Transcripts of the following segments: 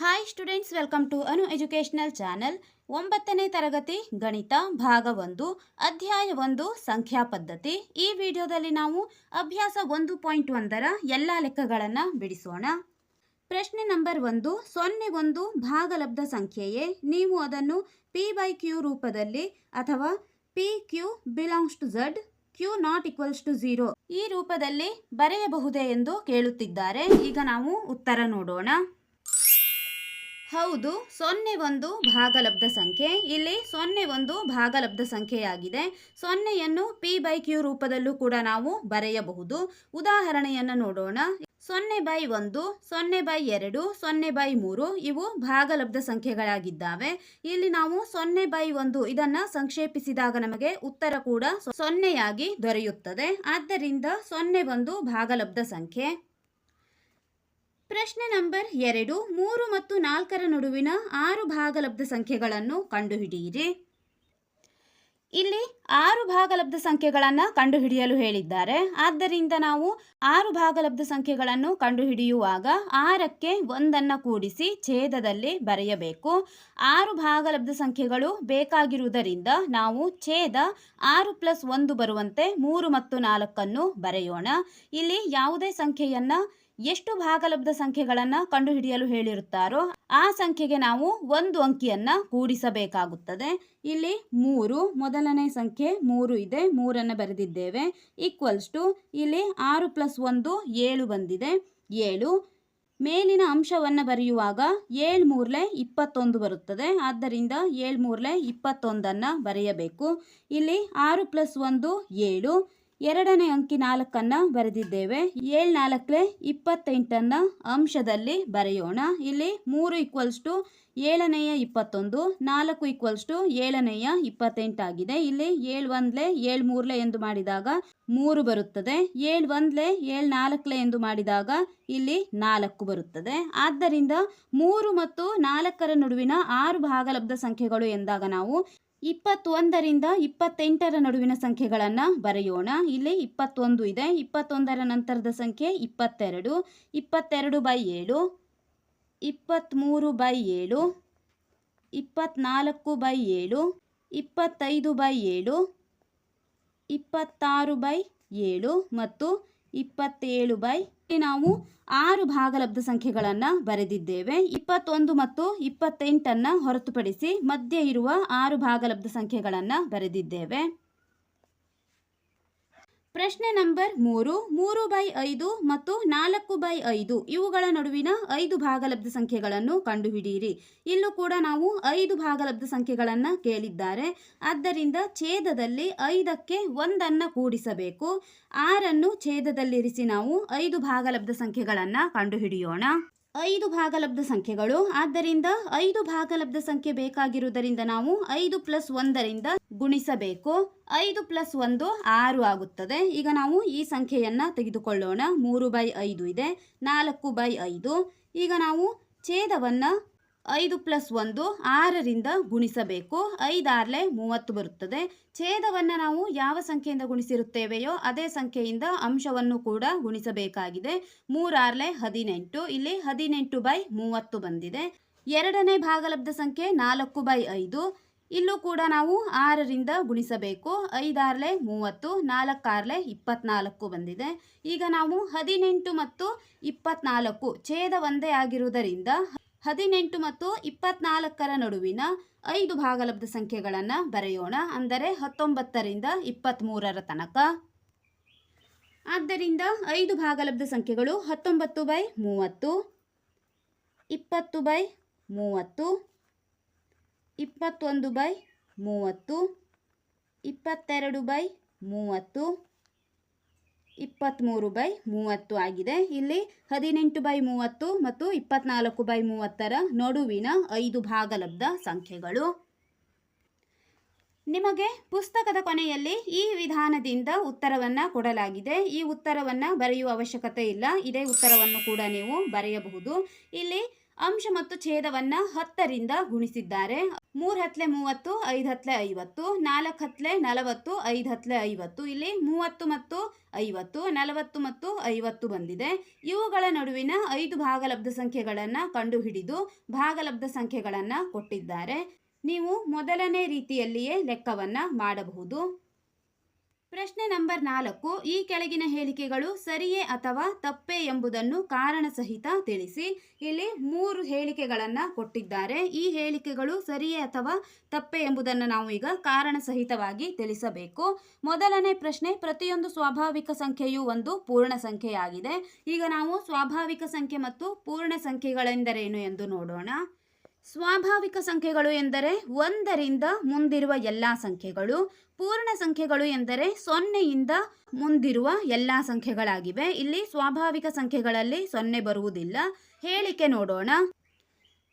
Hi students welcome to Anu educational channel ಒಂಬತ್ತನೇ ತರಗತಿ ಗಣಿತ ಭಾಗ ಒಂದು, ಅಧ್ಯಾಯ ಒಂದು, ಸಂಖ್ಯಾ ಪದ್ಧತಿ. ಈ ವಿಡಿಯೋದಲ್ಲಿ ನಾವು ಅಭ್ಯಾಸ ಒಂದು ಪಾಯಿಂಟ್ ಒಂದರ ಎಲ್ಲ ಲೆಕ್ಕಗಳನ್ನು ಬಿಡಿಸೋಣ. ಪ್ರಶ್ನೆ ನಂಬರ್ ಒಂದು, ಸೊನ್ನೆ ಒಂದು ಭಾಗಲಬ್ಧ ಸಂಖ್ಯೆಯೇ? ನೀವು ಅದನ್ನು ಪಿ ಬೈ ಕ್ಯೂ ರೂಪದಲ್ಲಿ ಅಥವಾ p q belongs to Z q not equals to zero ಈ ರೂಪದಲ್ಲಿ ಬರೆಯಬಹುದೇ ಎಂದು ಕೇಳುತ್ತಿದ್ದಾರೆ. ಈಗ ನಾವು ಉತ್ತರ ನೋಡೋಣ. ಹೌದು, ಸೊನ್ನೆ ಒಂದು ಭಾಗಲಬ್ಧ ಸಂಖ್ಯೆ. ಇಲ್ಲಿ ಸೊನ್ನೆ ಒಂದು ಭಾಗಲಬ್ಧ ಸಂಖ್ಯೆಯಾಗಿದೆ. ಸೊನ್ನೆಯನ್ನು ಪಿ ಬೈ ಕ್ಯೂ ರೂಪದಲ್ಲೂ ಕೂಡ ನಾವು ಬರೆಯಬಹುದು. ಉದಾಹರಣೆಯನ್ನು ನೋಡೋಣ. ಸೊನ್ನೆ ಬೈ ಒಂದು, ಸೊನ್ನೆ ಬೈ ಎರಡು, ಸೊನ್ನೆ ಬೈ ಮೂರು ಇವು ಭಾಗಲಬ್ಧ ಸಂಖ್ಯೆಗಳಾಗಿದ್ದಾವೆ. ಇಲ್ಲಿ ನಾವು ಸೊನ್ನೆ ಬೈ ಒಂದು ಇದನ್ನ ಸಂಕ್ಷೇಪಿಸಿದಾಗ ನಮಗೆ ಉತ್ತರ ಕೂಡ ಸೊನ್ನೆಯಾಗಿ ದೊರೆಯುತ್ತದೆ. ಆದ್ದರಿಂದ ಸೊನ್ನೆ ಒಂದು ಭಾಗಲಬ್ಧ ಸಂಖ್ಯೆ. ಪ್ರಶ್ನೆ ನಂಬರ್ ಎರಡು, ಮೂರು ಮತ್ತು ನಾಲ್ಕರ ನಡುವಿನ ಆರು ಭಾಗಲಬ್ಧ ಸಂಖ್ಯೆಗಳನ್ನು ಕಂಡುಹಿಡಿಯಿರಿ. ಇಲ್ಲಿ ಆರು ಭಾಗಲಬ್ಧ ಸಂಖ್ಯೆಗಳನ್ನು ಕಂಡುಹಿಡಿಯಲು ಹೇಳಿದ್ದಾರೆ. ಆದ್ದರಿಂದ ನಾವು ಆರು ಭಾಗಲಬ್ಧ ಸಂಖ್ಯೆಗಳನ್ನು ಕಂಡುಹಿಡಿಯುವಾಗ ಆರಕ್ಕೆ ಒಂದನ್ನು ಕೂಡಿಸಿ ಛೇದದಲ್ಲಿ ಬರೆಯಬೇಕು. ಆರು ಭಾಗಲಬ್ಧ ಸಂಖ್ಯೆಗಳು ಬೇಕಾಗಿರುವುದರಿಂದ ನಾವು ಛೇದ ಆರು ಪ್ಲಸ್ ಒಂದು ಬರುವಂತೆ ಮೂರು ಮತ್ತು ನಾಲ್ಕನ್ನು ಬರೆಯೋಣ. ಇಲ್ಲಿ ಯಾವುದೇ ಸಂಖ್ಯೆಯನ್ನು ಎಷ್ಟು ಭಾಗಲಬ್ಧ ಸಂಖ್ಯೆಗಳನ್ನು ಕಂಡುಹಿಡಿಯಲು ಹೇಳಿರುತ್ತಾರೋ ಆ ಸಂಖ್ಯೆಗೆ ನಾವು ಒಂದು ಅಂಕಿಯನ್ನು ಕೂಡಿಸಬೇಕಾಗುತ್ತದೆ. ಇಲ್ಲಿ ಮೂರು, ಮೊದಲನೇ ಸಂಖ್ಯೆ ಮೂರು ಇದೆ, ಮೂರನ್ನು ಬರೆದಿದ್ದೇವೆ. ಈಕ್ವಲ್ಸ್ ಟು ಇಲ್ಲಿ ಆರು ಪ್ಲಸ್ ಒಂದು, ಏಳು ಬಂದಿದೆ. ಏಳು, ಮೇಲಿನ ಅಂಶವನ್ನು ಬರೆಯುವಾಗ ಏಳು ಮೂರಲೆ ಇಪ್ಪತ್ತೊಂದು ಬರುತ್ತದೆ. ಆದ್ದರಿಂದ ಏಳು ಮೂರಲೆ ಇಪ್ಪತ್ತೊಂದನ್ನು ಬರೆಯಬೇಕು. ಇಲ್ಲಿ ಆರು ಪ್ಲಸ್ ಒಂದು, ಏಳು ಎರಡನೇ ಅಂಕಿ ನಾಲ್ಕನ್ನು ಬರೆದಿದ್ದೇವೆ. ಏಳು ನಾಲ್ಕಲೆ ಇಪ್ಪತ್ತೆಂಟನ್ನು ಅಂಶದಲ್ಲಿ ಬರೆಯೋಣ. ಇಲ್ಲಿ ಮೂರು ಈಕ್ವಲ್ಸ್ ಟು ಏಳನೆಯ ಇಪ್ಪತ್ತೊಂದು, ನಾಲ್ಕು ಈಕ್ವಲ್ಸ್ ಟು ಏಳನೆಯ ಇಪ್ಪತ್ತೆಂಟಾಗಿದೆ. ಇಲ್ಲಿ ಏಳು ಒಂದ್ಲೆ ಏಳು ಮೂರ್ಲೆ ಎಂದು ಮಾಡಿದಾಗ ಮೂರು ಬರುತ್ತದೆ. ಏಳು ಒಂದ್ಲೆ ಏಳು ನಾಲ್ಕಲೆ ಎಂದು ಮಾಡಿದಾಗ ಇಲ್ಲಿ ನಾಲ್ಕು ಬರುತ್ತದೆ. ಆದ್ದರಿಂದ ಮೂರು ಮತ್ತು ನಾಲ್ಕರ ನಡುವಿನ ಆರು ಭಾಗಲಬ್ಧ ಸಂಖ್ಯೆಗಳು ಎಂದಾಗ ನಾವು ಇಪ್ಪತ್ತೊಂದರಿಂದ ಇಪ್ಪತ್ತೆಂಟರ ನಡುವಿನ ಸಂಖ್ಯೆಗಳನ್ನು ಬರೆಯೋಣ. ಇಲ್ಲಿ ಇಪ್ಪತ್ತೊಂದು ಇದೆ. ಇಪ್ಪತ್ತೊಂದರ ನಂತರದ ಸಂಖ್ಯೆ ಇಪ್ಪತ್ತೆರಡು. ಇಪ್ಪತ್ತೆರಡು ಬೈ ಏಳು. ಇಪ್ಪತ್ತ್ಮೂರು ಬೈ ಏಳು. ಇಪ್ಪತ್ನಾಲ್ಕು ಬೈ ಏಳು. ಇಪ್ಪತ್ತೈದು ಬೈ ಏಳು. ಇಪ್ಪತ್ತಾರು ಬೈ ಏಳು. ಮತ್ತು ಇಪ್ಪತ್ತೇಳು ಬೈ ನಾವು ಆರು ಭಾಗಲಬ್ಧ ಸಂಖ್ಯೆಗಳನ್ನು ಬರೆದಿದ್ದೇವೆ. ಇಪ್ಪತ್ತೊಂದು ಮತ್ತು ಇಪ್ಪತ್ತೆಂಟನ್ನು ಹೊರತುಪಡಿಸಿ ಮಧ್ಯೆ ಇರುವ ಆರು ಭಾಗಲಬ್ಧ ಸಂಖ್ಯೆಗಳನ್ನು ಬರೆದಿದ್ದೇವೆ. ಪ್ರಶ್ನೆ ನಂಬರ್ ಮೂರು ಮೂರು ಬೈ ಐದು ಮತ್ತು ನಾಲ್ಕು ಬೈ ಐದು. ಇವುಗಳ ನಡುವಿನ ಐದು ಭಾಗಲಬ್ಧ ಸಂಖ್ಯೆಗಳನ್ನು ಕಂಡುಹಿಡಿಯಿರಿ. ಇಲ್ಲೂ ಕೂಡ ನಾವು ಐದು ಭಾಗಲಬ್ಧ ಸಂಖ್ಯೆಗಳನ್ನು ಕೇಳಿದ್ದಾರೆ. ಆದ್ದರಿಂದ ಛೇದದಲ್ಲಿ ಐದಕ್ಕೆ ಒಂದನ್ನು ಕೂಡಿಸಬೇಕು. ಆರನ್ನು ಛೇದದಲ್ಲಿರಿಸಿ ನಾವು ಐದು ಭಾಗಲಬ್ಧ ಸಂಖ್ಯೆಗಳನ್ನು ಕಂಡುಹಿಡಿಯೋಣ. ಐದು ಭಾಗಲಬ್ಧ ಸಂಖ್ಯೆಗಳು. ಆದ್ದರಿಂದ ಐದು ಭಾಗಲಬ್ಧ ಸಂಖ್ಯೆ ಬೇಕಾಗಿರುವುದರಿಂದ ನಾವು ಐದು ಪ್ಲಸ್ ಒಂದರಿಂದ ಗುಣಿಸಬೇಕು. ಐದು ಪ್ಲಸ್ ಒಂದು ಆರು ಆಗುತ್ತದೆ. ಈಗ ನಾವು ಈ ಸಂಖ್ಯೆಯನ್ನು ತೆಗೆದುಕೊಳ್ಳೋಣ. ಮೂರು ಬೈ ಐದು ಇದೆ. ನಾಲ್ಕು ಬೈ ಐದು. ಈಗ ನಾವು ಛೇದವನ್ನು ಐದು ಪ್ಲಸ್ ಒಂದು ಆರರಿಂದ ಗುಣಿಸಬೇಕು. ಐದಾರ್ಲೆ ಮೂವತ್ತು ಬರುತ್ತದೆ. ಛೇದವನ್ನು ನಾವು ಯಾವ ಸಂಖ್ಯೆಯಿಂದ ಗುಣಿಸಿರುತ್ತೇವೆಯೋ ಅದೇ ಸಂಖ್ಯೆಯಿಂದ ಅಂಶವನ್ನು ಕೂಡ ಗುಣಿಸಬೇಕಾಗಿದೆ. ಮೂರಾರ್ಲೆ ಹದಿನೆಂಟು. ಇಲ್ಲಿ ಹದಿನೆಂಟು ಬೈ ಮೂವತ್ತು ಬಂದಿದೆ. ಎರಡನೇ ಭಾಗಲಬ್ಧ ಸಂಖ್ಯೆ ನಾಲ್ಕು ಬೈ ಐದು. ಇಲ್ಲೂ ಕೂಡ ನಾವು ಆರರಿಂದ ಗುಣಿಸಬೇಕು. ಐದಾರಲೆ ಮೂವತ್ತು, ನಾಲ್ಕಾರ್ಲೆ ಇಪ್ಪತ್ನಾಲ್ಕು ಬಂದಿದೆ. ಈಗ ನಾವು ಹದಿನೆಂಟು ಮತ್ತು ಇಪ್ಪತ್ನಾಲ್ಕು ಛೇದ ಒಂದೇ ಆಗಿರುವುದರಿಂದ ಹದಿನೆಂಟು ಮತ್ತು ಇಪ್ಪತ್ನಾಲ್ಕರ ನಡುವಿನ ಐದು ಭಾಗಲಬ್ಧ ಸಂಖ್ಯೆಗಳನ್ನು ಬರೆಯೋಣ. ಅಂದರೆ ಹತ್ತೊಂಬತ್ತರಿಂದ ಇಪ್ಪತ್ತ್ಮೂರರ ತನಕ. ಆದ್ದರಿಂದ ಐದು ಭಾಗಲಬ್ಧ ಸಂಖ್ಯೆಗಳು ಹತ್ತೊಂಬತ್ತು ಬೈ ಮೂವತ್ತು, ಇಪ್ಪತ್ತು ಬೈ ಮೂವತ್ತು, ಇಪ್ಪತ್ತೊಂದು ಬೈ ಮೂವತ್ತು, ಇಪ್ಪತ್ತೆರಡು ಬೈ ಮೂವತ್ತು ಇಪ್ಪತ್ತ್ಮೂರು ಬೈ ಮೂವತ್ತು ಆಗಿದೆ. ಇಲ್ಲಿ ಹದಿನೆಂಟು ಬೈ ಮೂವತ್ತು ಮತ್ತು ಇಪ್ಪತ್ನಾಲ್ಕು ಬೈ ಮೂವತ್ತರ ನಡುವಿನ ಐದು ಭಾಗಲಬ್ಧ ಸಂಖ್ಯೆಗಳು. ನಿಮಗೆ ಪುಸ್ತಕದ ಕೊನೆಯಲ್ಲಿ ಈ ವಿಧಾನದಿಂದ ಉತ್ತರವನ್ನು ಕೊಡಲಾಗಿದೆ. ಈ ಉತ್ತರವನ್ನು ಬರೆಯುವ ಅವಶ್ಯಕತೆ ಇಲ್ಲ. ಇದೇ ಉತ್ತರವನ್ನು ಕೂಡ ನೀವು ಬರೆಯಬಹುದು. ಇಲ್ಲಿ ಅಂಶ ಮತ್ತು ಛೇದವನ್ನ ಹತ್ತರಿಂದ ಗುಣಿಸಿದ್ದಾರೆ. ಮೂರ್ ಹತ್ಲೆ ಮೂವತ್ತು, ಐದು ಹತ್ಲೆ ಐವತ್ತು, ನಾಲ್ಕು ಹತ್ಲೆ ನಲವತ್ತು, ಐದು ಹತ್ಲೆ ಐವತ್ತು. ಇಲ್ಲಿ ಮೂವತ್ತು ಮತ್ತು ಐವತ್ತು, ನಲವತ್ತು ಮತ್ತು ಐವತ್ತು ಬಂದಿದೆ. ಇವುಗಳ ನಡುವಿನ ಐದು ಭಾಗಲಬ್ಧ ಸಂಖ್ಯೆಗಳನ್ನು ಕಂಡುಹಿಡಿದು ಭಾಗಲಬ್ಧ ಸಂಖ್ಯೆಗಳನ್ನು ಕೊಟ್ಟಿದ್ದಾರೆ. ನೀವು ಮೊದಲನೇ ರೀತಿಯಲ್ಲಿಯೇ ಲೆಕ್ಕವನ್ನ ಮಾಡಬಹುದು. ಪ್ರಶ್ನೆ ನಂಬರ್ ನಾಲ್ಕು, ಈ ಕೆಳಗಿನ ಹೇಳಿಕೆಗಳು ಸರಿಯೇ ಅಥವಾ ತಪ್ಪೇ ಎಂಬುದನ್ನು ಕಾರಣ ಸಹಿತ ತಿಳಿಸಿ. ಇಲ್ಲಿ ಮೂರು ಹೇಳಿಕೆಗಳನ್ನು ಕೊಟ್ಟಿದ್ದಾರೆ. ಈ ಹೇಳಿಕೆಗಳು ಸರಿಯೇ ಅಥವಾ ತಪ್ಪೇ ಎಂಬುದನ್ನು ನಾವು ಈಗ ಕಾರಣ ಸಹಿತವಾಗಿ ತಿಳಿಸಬೇಕು. ಮೊದಲನೇ ಪ್ರಶ್ನೆ, ಪ್ರತಿಯೊಂದು ಸ್ವಾಭಾವಿಕ ಸಂಖ್ಯೆಯು ಒಂದು ಪೂರ್ಣ ಸಂಖ್ಯೆಯಾಗಿದೆ. ಈಗ ನಾವು ಸ್ವಾಭಾವಿಕ ಸಂಖ್ಯೆ ಮತ್ತು ಪೂರ್ಣ ಸಂಖ್ಯೆಗಳೆಂದರೇನು ಎಂದು ನೋಡೋಣ. ಸ್ವಾಭಾವಿಕ ಸಂಖ್ಯೆಗಳು ಎಂದರೆ ಒಂದರಿಂದ ಮುಂದಿರುವ ಎಲ್ಲ ಸಂಖ್ಯೆಗಳು, ಪೂರ್ಣ ಸಂಖ್ಯೆಗಳು ಎಂದರೆ ಸೊನ್ನೆಯಿಂದ ಮುಂದಿರುವ ಎಲ್ಲ ಸಂಖ್ಯೆಗಳಾಗಿವೆ. ಇಲ್ಲಿ ಸ್ವಾಭಾವಿಕ ಸಂಖ್ಯೆಗಳಲ್ಲಿ ಸೊನ್ನೆ ಬರುವುದಿಲ್ಲ. ಹೇಳಿಕೆ ನೋಡೋಣ.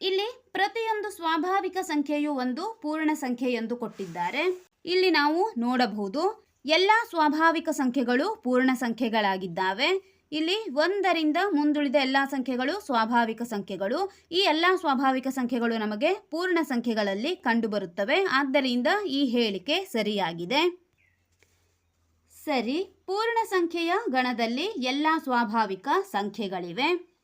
ಇಲ್ಲಿ ಪ್ರತಿಯೊಂದು ಸ್ವಾಭಾವಿಕ ಸಂಖ್ಯೆಯು ಒಂದು ಪೂರ್ಣ ಸಂಖ್ಯೆ ಎಂದು ಕೊಟ್ಟಿದ್ದಾರೆ. ಇಲ್ಲಿ ನಾವು ನೋಡಬಹುದು, ಎಲ್ಲ ಸ್ವಾಭಾವಿಕ ಸಂಖ್ಯೆಗಳು ಪೂರ್ಣ ಸಂಖ್ಯೆಗಳಾಗಿದ್ದಾವೆ. ಇಲ್ಲಿ ಒಂದರಿಂದ ಮುಂದುಳಿದ ಎಲ್ಲ ಸಂಖ್ಯೆಗಳು ಸ್ವಾಭಾವಿಕ ಸಂಖ್ಯೆಗಳು. ಈ ಎಲ್ಲ ಸ್ವಾಭಾವಿಕ ಸಂಖ್ಯೆಗಳು ನಮಗೆ ಪೂರ್ಣ ಸಂಖ್ಯೆಗಳಲ್ಲಿ ಕಂಡುಬರುತ್ತವೆ. ಆದ್ದರಿಂದ ಈ ಹೇಳಿಕೆ ಸರಿಯಾಗಿದೆ. ಸರಿ, ಪೂರ್ಣ ಸಂಖ್ಯೆಯ ಗಣದಲ್ಲಿ ಎಲ್ಲ ಸ್ವಾಭಾವಿಕ ಸಂಖ್ಯೆಗಳಿವೆ.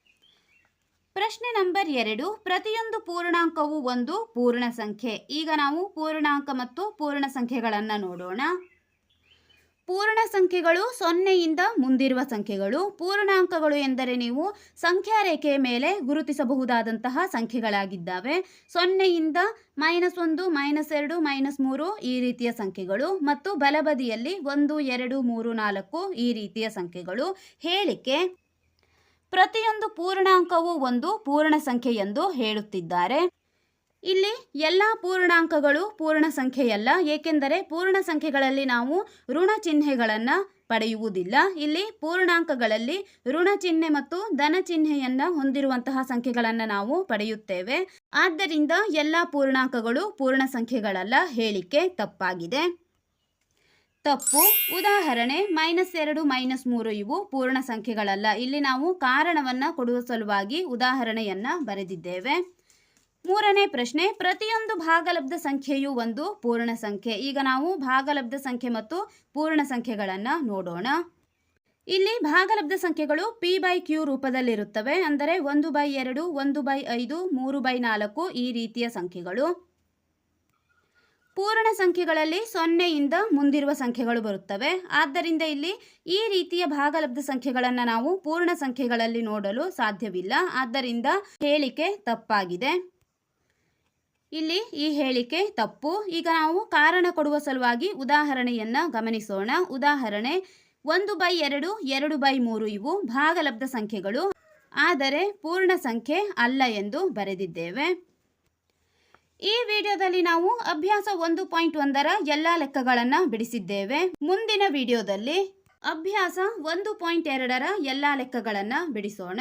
ಪ್ರಶ್ನೆ ನಂಬರ್ ಎರಡು, ಪ್ರತಿಯೊಂದು ಪೂರ್ಣಾಂಕವು ಒಂದು ಪೂರ್ಣ ಸಂಖ್ಯೆ. ಈಗ ನಾವು ಪೂರ್ಣಾಂಕ ಮತ್ತು ಪೂರ್ಣ ಸಂಖ್ಯೆಗಳನ್ನು ನೋಡೋಣ. ಪೂರ್ಣ ಸಂಖ್ಯೆಗಳು ಸೊನ್ನೆಯಿಂದ ಮುಂದಿರುವ ಸಂಖ್ಯೆಗಳು. ಪೂರ್ಣಾಂಕಗಳು ಎಂದರೆ ನೀವು ಸಂಖ್ಯಾ ರೇಖೆಯ ಮೇಲೆ ಗುರುತಿಸಬಹುದಾದಂತಹ ಸಂಖ್ಯೆಗಳಾಗಿದ್ದಾವೆ. ಸೊನ್ನೆಯಿಂದ ಮೈನಸ್ ಒಂದು, ಮೈನಸ್ ಎರಡು, ಮೈನಸ್ ಮೂರು ಈ ರೀತಿಯ ಸಂಖ್ಯೆಗಳು ಮತ್ತು ಬಲಬದಿಯಲ್ಲಿ ಒಂದು, ಎರಡು, ಮೂರು, ನಾಲ್ಕು ಈ ರೀತಿಯ ಸಂಖ್ಯೆಗಳು. ಹೇಳಿಕೆ, ಪ್ರತಿಯೊಂದು ಪೂರ್ಣಾಂಕವು ಒಂದು ಪೂರ್ಣ ಸಂಖ್ಯೆ ಎಂದು ಹೇಳುತ್ತಿದ್ದಾರೆ. ಇಲ್ಲಿ ಎಲ್ಲ ಪೂರ್ಣಾಂಕಗಳು ಪೂರ್ಣ ಸಂಖ್ಯೆಯಲ್ಲ, ಏಕೆಂದರೆ ಪೂರ್ಣ ಸಂಖ್ಯೆಗಳಲ್ಲಿ ನಾವು ಋಣ ಚಿಹ್ನೆಗಳನ್ನು ಪಡೆಯುವುದಿಲ್ಲ. ಇಲ್ಲಿ ಪೂರ್ಣಾಂಕಗಳಲ್ಲಿ ಋಣ ಚಿಹ್ನೆ ಮತ್ತು ಧನ ಚಿಹ್ನೆಯನ್ನು ಹೊಂದಿರುವಂತಹ ಸಂಖ್ಯೆಗಳನ್ನು ನಾವು ಪಡೆಯುತ್ತೇವೆ. ಆದ್ದರಿಂದ ಎಲ್ಲ ಪೂರ್ಣಾಂಕಗಳು ಪೂರ್ಣ ಸಂಖ್ಯೆಗಳಲ್ಲ. ಹೇಳಿಕೆ ತಪ್ಪಾಗಿದೆ. ತಪ್ಪು. ಉದಾಹರಣೆ, ಮೈನಸ್ ಎರಡು, ಮೈನಸ್ ಮೂರು ಇವು ಪೂರ್ಣ ಸಂಖ್ಯೆಗಳಲ್ಲ. ಇಲ್ಲಿ ನಾವು ಕಾರಣವನ್ನು ಕೊಡುವ ಸಲುವಾಗಿ ಉದಾಹರಣೆಯನ್ನು ಬರೆದಿದ್ದೇವೆ. ಮೂರನೇ ಪ್ರಶ್ನೆ, ಪ್ರತಿಯೊಂದು ಭಾಗಲಬ್ಧ ಸಂಖ್ಯೆಯು ಒಂದು ಪೂರ್ಣ ಸಂಖ್ಯೆ. ಈಗ ನಾವು ಭಾಗಲಬ್ಧ ಸಂಖ್ಯೆ ಮತ್ತು ಪೂರ್ಣ ಸಂಖ್ಯೆಗಳನ್ನು ನೋಡೋಣ. ಇಲ್ಲಿ ಭಾಗಲಬ್ಧ ಸಂಖ್ಯೆಗಳು ಪಿ ಬೈ ಕ್ಯೂ ರೂಪದಲ್ಲಿರುತ್ತವೆ. ಅಂದರೆ ಒಂದು ಬೈ ಎರಡು, ಒಂದು ಬೈ ಐದು, ಮೂರು ಬೈ ನಾಲ್ಕು ಈ ರೀತಿಯ ಸಂಖ್ಯೆಗಳು. ಪೂರ್ಣ ಸಂಖ್ಯೆಗಳಲ್ಲಿ ಸೊನ್ನೆಯಿಂದ ಮುಂದಿರುವ ಸಂಖ್ಯೆಗಳು ಬರುತ್ತವೆ. ಆದ್ದರಿಂದ ಇಲ್ಲಿ ಈ ರೀತಿಯ ಭಾಗಲಬ್ಧ ಸಂಖ್ಯೆಗಳನ್ನು ನಾವು ಪೂರ್ಣ ಸಂಖ್ಯೆಗಳಲ್ಲಿ ನೋಡಲು ಸಾಧ್ಯವಿಲ್ಲ. ಆದ್ದರಿಂದ ಹೇಳಿಕೆ ತಪ್ಪಾಗಿದೆ. ಇಲ್ಲಿ ಈ ಹೇಳಿಕೆ ತಪ್ಪು. ಈಗ ನಾವು ಕಾರಣ ಕೊಡುವ ಸಲುವಾಗಿ ಉದಾಹರಣೆಯನ್ನು ಗಮನಿಸೋಣ. ಉದಾಹರಣೆ ಒಂದು ಬೈ ಎರಡು ಎರಡು ಬೈ ಮೂರು ಇವು ಭಾಗಲಬ್ಧ ಸಂಖ್ಯೆಗಳು. ಆದರೆ ಪೂರ್ಣ ಸಂಖ್ಯೆ ಅಲ್ಲ ಎಂದು ಬರೆದಿದ್ದೇವೆ. ಈ ವಿಡಿಯೋದಲ್ಲಿ ನಾವು ಅಭ್ಯಾಸ ಒಂದು ಪಾಯಿಂಟ್ ಒಂದರ ಎಲ್ಲ ಲೆಕ್ಕಗಳನ್ನು ಬಿಡಿಸಿದ್ದೇವೆ. ಮುಂದಿನ ವಿಡಿಯೋದಲ್ಲಿ ಅಭ್ಯಾಸ ಒಂದು ಪಾಯಿಂಟ್ ಎರಡರ ಎಲ್ಲ ಲೆಕ್ಕಗಳನ್ನು ಬಿಡಿಸೋಣ.